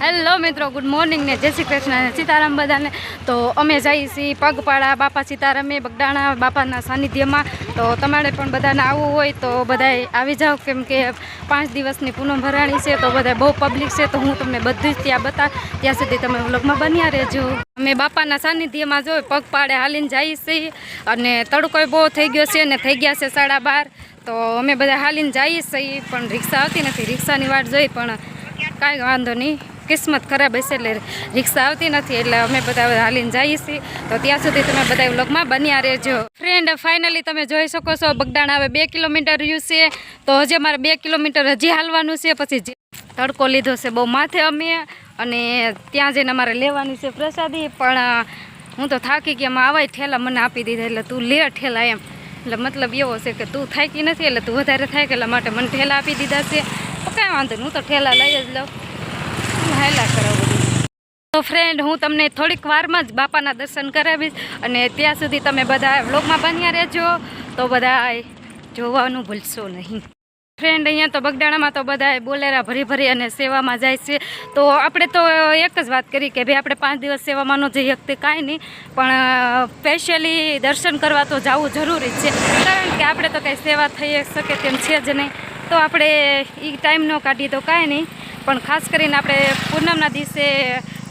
Hello મિત્રો, good morning ને જય શ્રી કૃષ્ણ સીતારામ બધાને. તો અમે જઈએ છીએ પગપાળા, બાપા સીતારામે બગડાણા બાપાના સાનિધ્યમાં. તો તમારે પણ બધાને આવવું હોય તો બધાય આવી જાઓ, કેમ કે પાંચ દિવસની પૂનમ ભરાણી છે, તો બધા બહુ પબ્લિક છે, તો હું તમને બધું જ ત્યાં બતા, ત્યાં સુધી તમે વ્લોગમાં બન્યા રહેજો. અમે બાપાના સાનિધ્યમાં જો પગપાળે હાલીને જઈએ છીએ અને તડકોય બહુ થઈ ગયો છે ને થઈ ગયા છે સાડા બાર. તો અમે બધા હાલીને જઈએ છીએ, પણ રિક્ષા આવતી નથી, રિક્ષાની વાટ જોઈ, પણ કાંઈ વાંધો નહીં. કિસ્મત ખરાબ હશે એટલે રિક્ષા આવતી નથી એટલે અમે બધા હાલીને જઈએ છીએ. તો ત્યાં સુધી તમે બધા વ્લોગમાં બન્યા રહેજો. ફ્રેન્ડ ફાઇનલી તમે જોઈ શકો છો બગડાણ હવે બે કિલોમીટર રહ્યું છે. તો હજી અમારે બે કિલોમીટર હજી હાલવાનું છે, પછી તડકો લીધો છે, બહુ માથે અમે અને ત્યાં જઈને અમારે લેવાની છે પ્રસાદી. પણ હું તો થાકી ગઈ, એમાં આવાય ઠેલા મને આપી દીધા, એટલે તું લે ઠેલા એમ. એટલે મતલબ એવો છે કે તું થાકી નથી, એટલે તું વધારે થાય એટલા માટે મને ઠેલા આપી દીધા છે. કાંઈ વાંધો નહીં, હું તો ઠેલા લઈ જ લઉં. હું હાયલા કરાવું તો ફ્રેન્ડ હું તમને થોડીક વારમાં જ બાપાના દર્શન કરાવીશ અને ત્યાં સુધી તમે બધા વ્લોગમાં બન્યા રહેજો. તો બધા જોવાનું ભૂલશો નહીં. ફ્રેન્ડ અહીંયા તો બગડાણામાં તો બધા બોલેરા ભરી ભરી અને સેવામાં જાય છે. તો આપણે તો એક જ વાત કરી કે ભાઈ, આપણે પાંચ દિવસ સેવામાં ન જઈ શકતે કાંઈ નહીં. પણ સ્પેશિયલી દર્શન કરવા તો જવું જરૂરી છે. કારણ કે આપણે તો કંઈ સેવા થઈ શકે તેમ છે જ નહીં. તો આપણે એ ટાઈમ ન કાઢીએ તો કાંઈ નહીં. પણ ખાસ કરીને આપણે પૂનમના દિવસે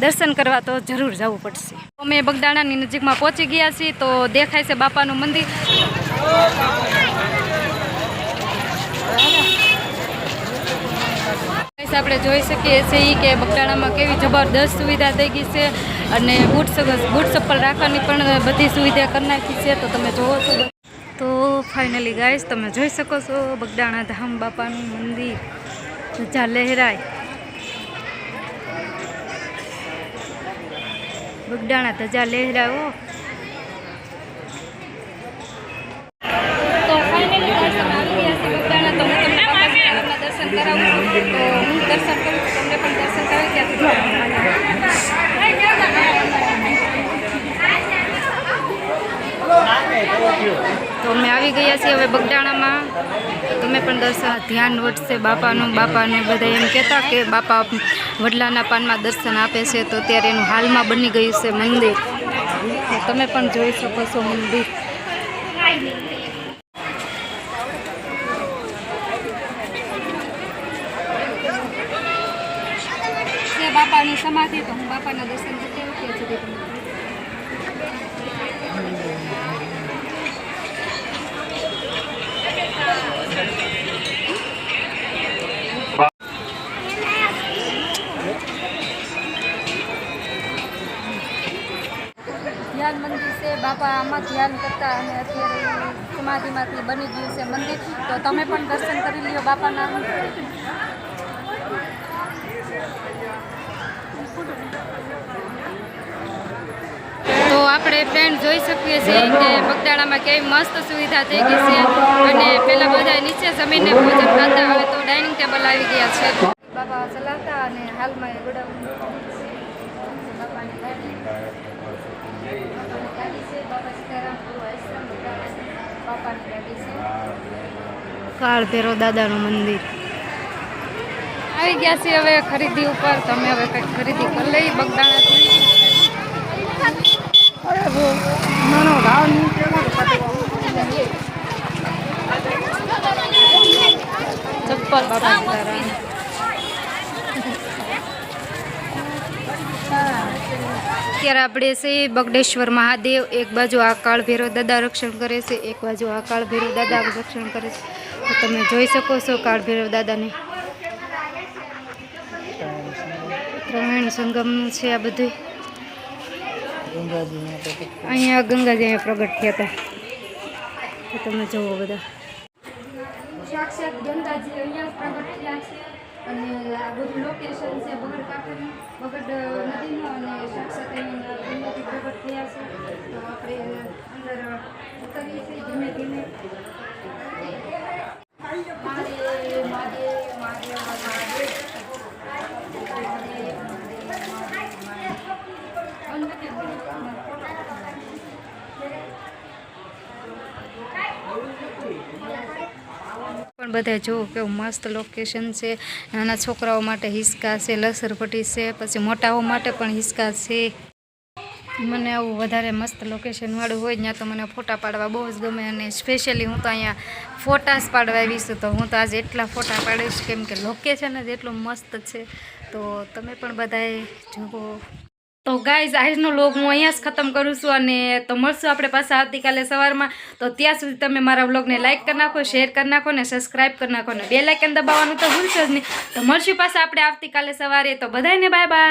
દર્શન કરવા તો જરૂર જવું પડશે. અમે બગદાણાની નજીકમાં પહોંચી ગયા છીએ તો દેખાય છે બાપાનું મંદિર. આપણે જોઈ શકીએ છીએ કે બગડાણામાં કેવી જબરદસ્ત સુવિધા થઈ ગઈ છે અને બૂટ બૂટ ચપ્પલ રાખવાની પણ બધી સુવિધા કરી નાખી છે. તો તમે જોવો છો તો ફાઇનલી ગાઈસ, તમે જોઈ શકો છો બગડાણા ધામ બાપાનું મંદિર. ધજા લહેરાય. બગડાણા ધજા લહેરાવો. તો ફાઇનલી તમને દર્શન કરાવું તો હું દર્શન કરું તમને પણ દર્શન કરાવી ત્યાં તો અમે આવી ગયા છીએ હવે બગડાણામાં તમે પણ દર્શન, ધ્યાન વધશે બાપાનું, બાપાને બધા એમ કહેતા કે બાપા વડલાના પાનમાં દર્શન આપે છે, તો ત્યારે એનું હાલમાં બની ગયું છે મંદિર. તમે પણ જોઈ શકો છો મંદિર. બાપાની સમાધિ તો હું બાપાના દર્શન કરતી આવું ત્યાં સુધી તમે ધ્યાન મંદિર છે. બાપા, આમાં ધ્યાન કરતા અને અત્યારે સમાધિમાંથી બની ગયું છે મંદિર. તો તમે પણ દર્શન કરી લ્યો બાપાના આપણે ફ્રેન્ડ જોઈ શકીએ છીએ કે બગદાણામાં કેવી મસ્ત સુવિધા થઈ ગઈ છે. અને પહેલાં બધા નીચે જમીને ભોજન ખાતા હવે તો ડાઇનિંગ ટેબલ આવી ગયા છે. બાપા ચલાવતા અને હાલમાં એ ગોડાઉન કાળ ભેરો દાદાનું મંદિર. આવી ગયા છે હવે ખરીદી ઉપર. તમે હવે કંઈક ખરીદી કરી લઈ બગદાણાથી ચપ્પલ બાપા સીતારામ અત્યારે આપણે છે બગડેશ્વર મહાદેવ એક બાજુ આ કાળ ભૈરવ દાદા રક્ષણ કરે છે એક બાજુ આ કાળ ભૈરવ દાદા રક્ષણ કરે છે. તો તમે જોઈ શકો છો કાળ ભૈરવ દાદાને. ત્રણેણ સંગમનું છે આ બધું. અહીંયા ગંગાજી અહીંયા પ્રગટ થયા હતા. તો તમે જુઓ બધા. સાક્ષાત ગંગાજી અહીંયા પ્રગટ થયા છે અને આ બધું લોકેશન છે બગડ કાંઠાનું બગડ નદીનું અને સાક્ષાત ધીમેથી પ્રગટ થયા છે. તો આપણે અંદર ઉતરીએ છીએ ધીમે ધીમે. બધા જુઓ કેવું મસ્ત લોકેશન છે. નાના છોકરાઓ માટે હિસકા છે, લસરપટ્ટી છે, પછી મોટાઓ માટે પણ હિસકા છે. મને આવું વધારે મસ્ત લોકેશનવાળું હોય, ત્યાં તો મને ફોટા પાડવા બહુ જ ગમે અને સ્પેશિયલી હું તો અહીંયા ફોટાસ પાડવા આવી છું, તો હું તો આજે એટલા ફોટા પાડીશ કેમ કે લોકેશન જ એટલું મસ્ત છે. તો તમે પણ બધાએ જુઓ તો ગાઈઝ આજનો વ્લોગ હું અહીંયા જ ખતમ કરું છું અને તો મળશું આપણે પાછા આવતીકાલે સવારમાં. તો ત્યાં સુધી તમે મારા વ્લોગને લાઇક કરી નાખો શેર કરી નાખો ને સબસ્ક્રાઇબ કરી નાખો ને બે લાઇકન દબાવવાનું તો ભૂલશો જ નહીં. તો મળશું પાછા આપણે આવતીકાલે સવારે. તો બધાને બાય બાય